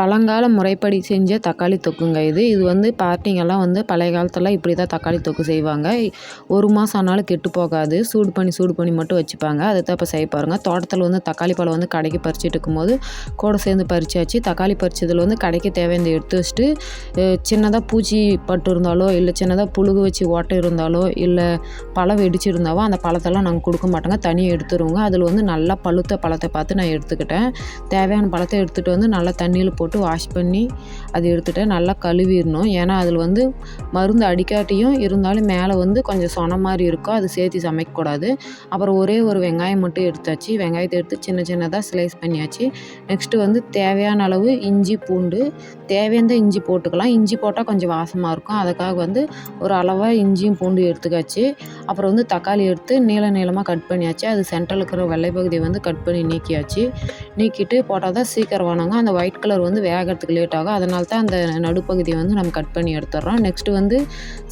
பழங்கால முறைப்படி செஞ்ச தக்காளி தொக்குங்க இது. இது வந்து பார்ட்டிங்கெல்லாம் வந்து பழைய காலத்தில் இப்படி தான் தக்காளி தொக்கு செய்வாங்க. ஒரு மாதம் ஆனாலும் கெட்டு போகாது. சூடு பண்ணி சூடு பண்ணி மட்டும் வச்சுப்பாங்க. அதை தான் இப்போ செய்ய பாருங்கள் தோட்டத்தில் வந்து தக்காளி பழம் வந்து கடைக்கு பறிச்சுட்டு இருக்கும்போது கூட சேர்ந்து பறிச்சாச்சு. தக்காளி பறிச்சதில் வந்து கடைக்கு தேவையானதை எடுத்து வச்சுட்டு சின்னதாக பூச்சி பட்டு இருந்தாலோ இல்லை சின்னதாக புழுகு வச்சு ஓட்டை இருந்தாலோ இல்லை பழம் வெடிச்சிருந்தாவோ அந்த பழத்தெல்லாம் நாங்கள் கொடுக்க மாட்டோங்க. தனியாக எடுத்துருவோங்க. அதில் வந்து நல்லா பழுத்த பழத்தை பார்த்து நான் எடுத்துக்கிட்டேன். தேவையான பழத்தை எடுத்துகிட்டு வந்து நல்லா தண்ணியில் போட்டு வாஷ் பண்ணி அதை எடுத்துகிட்டு நல்லா கழுவிடணும். ஏன்னா அதில் வந்து மருந்து அடிக்காட்டியும் இருந்தாலும் மேலே வந்து கொஞ்சம் சொன மாதிரி இருக்கும். அது சேர்த்து சமைக்கக்கூடாது. அப்புறம் ஒரே ஒரு வெங்காயம் மட்டும் எடுத்தாச்சு. வெங்காயத்தை எடுத்து சின்ன சின்னதாக ஸ்லைஸ் பண்ணியாச்சு. நெக்ஸ்ட்டு வந்து தேவையான அளவு இஞ்சி பூண்டு தேவையான இஞ்சி போட்டுக்கலாம். இஞ்சி போட்டால் கொஞ்சம் வாசமாக இருக்கும். அதுக்காக வந்து ஒரு அளவாக இஞ்சியும் பூண்டு எடுத்துக்காச்சு. அப்புறம் வந்து தக்காளி எடுத்து நீள நீளமாக கட் பண்ணியாச்சு. அது சென்டரில் இருக்கிற வெள்ளை பகுதியை வந்து கட் பண்ணி நீக்கியாச்சு. நீக்கிட்டு போட்டால் தான் சீக்கிரம் வானாங்க அந்த ஒயிட் கலர் வந்து வேகிறதுக்கு லேட் ஆகும். அதனால தான் அந்த நடுப்பகுதியை வந்து நம்ம கட் பண்ணி எடுத்துடுறோம் நெக்ஸ்ட்டு வந்து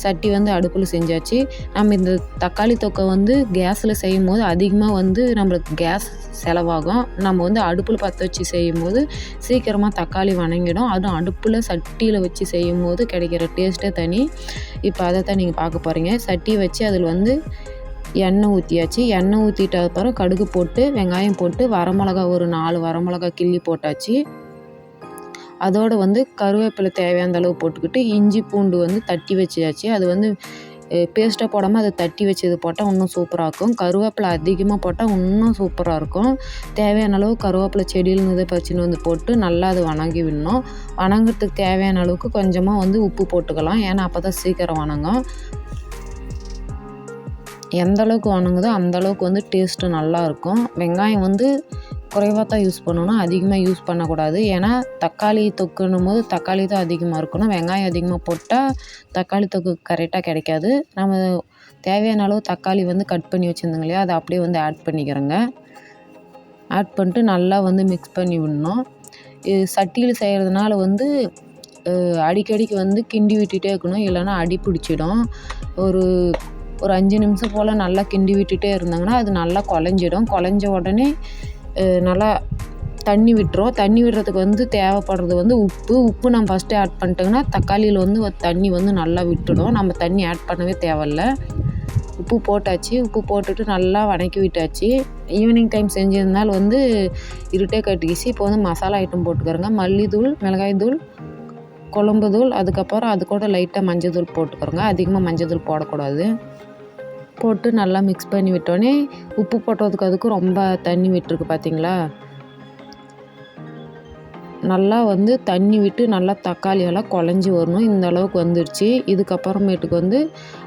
சட்டி வந்து அடுப்பில் செஞ்சாச்சு. நம்ம இந்த தக்காளி தொக்கை வந்து கேஸில் செய்யும் போது அதிகமாக வந்து நம்மளுக்கு கேஸ் செலவாகும். நம்ம வந்து அடுப்பில் பற்ற வச்சு செய்யும் போது சீக்கிரமாக தக்காளி வணங்கிடும். அதுவும் அடுப்பில் சட்டியில் வச்சு செய்யும் போது கிடைக்கிற டேஸ்ட்டே தனி. இப்போ அதை தான் நீங்கள் பார்க்க போகிறீங்க சட்டி வச்சு அதில் வந்து எண்ணெய் ஊற்றியாச்சு எண்ணெய் ஊற்றிட்ட அப்புறம் கடுகு போட்டு வெங்காயம் போட்டு வரமிளகா ஒரு நாலு வரமிளகா கிள்ளி போட்டாச்சு. அதோடு வந்து கருவேப்பிலை தேவையான அளவு போட்டுக்கிட்டு இஞ்சி பூண்டு வந்து தட்டி வச்சாச்சு. அது வந்து பேஸ்ட்டாக போடாமல் அதை தட்டி வச்சது போட்டால் இன்னும் சூப்பராக இருக்கும். கருவேப்பிலை அதிகமாக போட்டால் இன்னும் சூப்பராக இருக்கும். தேவையான அளவு கருவேப்பிலை செடியிலேருந்து பறிச்சுன்னு வந்து போட்டு நல்லா அதை வணங்கி விடணும். வணங்குறதுக்கு தேவையான அளவுக்கு கொஞ்சமாக வந்து உப்பு போட்டுக்கலாம். ஏன்னா அப்போ தான் சீக்கிரம் வணங்கும். எந்த அளவுக்கு வணங்குதோ அந்த அளவுக்கு வந்து டேஸ்ட்டு நல்லாயிருக்கும் வெங்காயம் வந்து குறைவாக தான் யூஸ் பண்ணணும். அதிகமாக யூஸ் பண்ணக்கூடாது. ஏன்னா தக்காளி தொக்குன்னும் போது தக்காளி தான் அதிகமாக இருக்கணும். வெங்காயம் அதிகமாக போட்டால் தக்காளி தொக்கு கரெக்டாக கிடைக்காது. நம்ம தேவையான அளவு தக்காளி வந்து கட் பண்ணி வச்சுருந்தோங்க இல்லையா அதை அப்படியே வந்து ஆட் பண்ணிக்கிறேங்க. ஆட் பண்ணிட்டு நல்லா வந்து மிக்ஸ் பண்ணி விடணும். இது சட்டியில் செய்கிறதுனால வந்து அடிக்கடிக்கு வந்து கிண்டி விட்டுட்டே இருக்கணும். இல்லைன்னா அடி பிடிச்சிடும். ஒரு ஒரு அஞ்சு நிமிஷம் போல் நல்லா கிண்டி விட்டுட்டே இருந்தாங்கன்னா அது நல்லா குழஞ்சிடும். குழஞ்ச உடனே நல்லா தண்ணி விட்டுரும். தண்ணி விடுறதுக்கு வந்து தேவைப்படுறது வந்து உப்பு. உப்பு நம்ம ஃபஸ்ட்டு ஆட் பண்ணிட்டோங்கன்னா தக்காளியில் வந்து தண்ணி வந்து நல்லா விட்டுடும். நம்ம தண்ணி ஆட் பண்ணவே தேவையில்ல. உப்பு போட்டாச்சு. உப்பு போட்டுட்டு நல்லா வதக்கி விட்டாச்சு. ஈவினிங் டைம் செஞ்சிருந்தால் வந்து இருட்டே கட்டிக்கிச்சு இப்போ வந்து மசாலா ஐட்டம் போட்டுக்கிறோங்க. மல்லித்தூள் மிளகாய் தூள் குழம்பு தூள் அதுக்கப்புறம் அது கூட லைட்டாக மஞ்சள் தூள் போட்டுக்கிறோங்க. அதிகமாக மஞ்சள் தூள் போடக்கூடாது. போட்டு நல்லா மிக்ஸ் பண்ணி விட்டோன்னே உப்பு போட்டதுக்கு அதுக்கும் ரொம்ப தண்ணி விட்டுருக்கு பார்த்தீங்களா நல்லா வந்து தண்ணி விட்டு நல்லா தக்காளியெல்லாம் குழஞ்சி வரணும். இந்த அளவுக்கு வந்துடுச்சு இதுக்கப்புறமேட்டுக்கு வந்து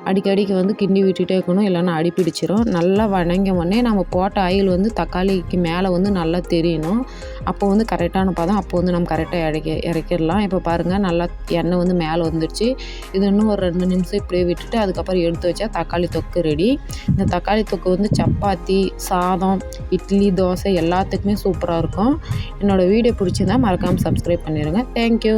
அடிக்கடிக்கு வந்து கிண்டி விட்டுட்டே இருக்கணும். இல்லைன்னா அடி பிடிச்சிரும். நல்லா வணங்க உடனே நம்ம போட்ட ஆயில் வந்து தக்காளிக்கு மேலே வந்து நல்லா தெரியணும். அப்போ வந்து கரெக்டான பதம் அப்போ வந்து நம்ம கரெக்டாக இறக்க இறக்கிடலாம். இப்போ பாருங்கள் நல்லா எண்ணெய் வந்து மேலே வந்துடுச்சு இது இன்னும் ஒரு ரெண்டு நிமிஷம் இப்படியே விட்டுட்டு அதுக்கப்புறம் எடுத்து வச்சா தக்காளி தொக்கு ரெடி இந்த தக்காளி தொக்கு வந்து சப்பாத்தி சாதம் இட்லி தோசை எல்லாத்துக்குமே சூப்பராக இருக்கும். என்னோடய வீடியோ பிடிச்சிருந்தா மறக்காமல் சப்ஸ்கிரைப் பண்ணிடுங்க. தேங்க்யூ